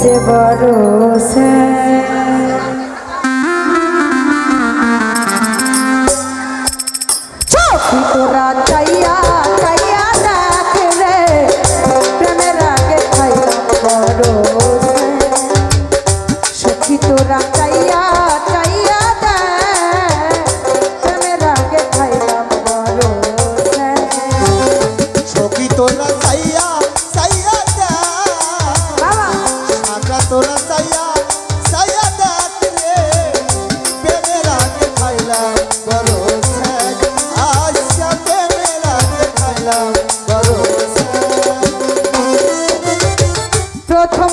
সে বড় সে প্রথম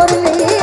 করলে